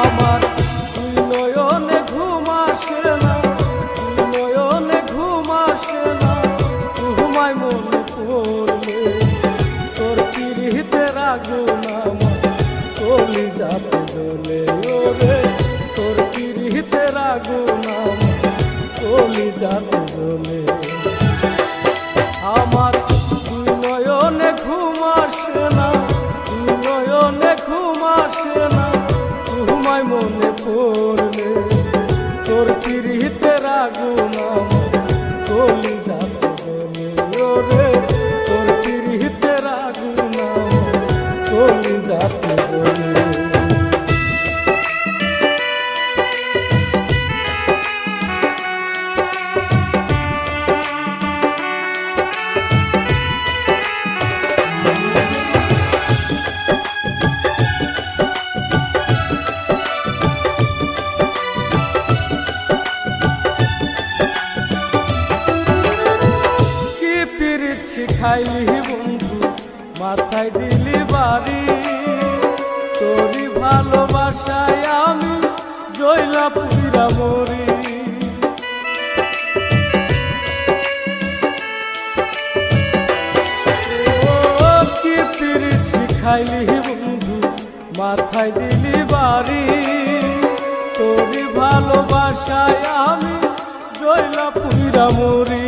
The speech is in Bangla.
আমার। তুই নয়নে ঘুম আসে না, তুই নয়নে ঘুম ঘুমাই মনে তোর কিরিতে রাগুন আমার কলি যাতে তোর কিরিতে রাগুন আমার কলি যাতে প্রীতে রাগুন কলি যাতে রে তোর প্রীতে রাগুন কলি যাতে শিখাইলি বন্ধু, মাথায় দিলি বাড়ি। তোরই ভালোবাসায় আমি জয়লা পুরা মরি। শিখাইলি বন্ধু, মাথায় দিলি বাড়ি। তোরই ভালোবাসায় আমি জয়লা পুরা মরি।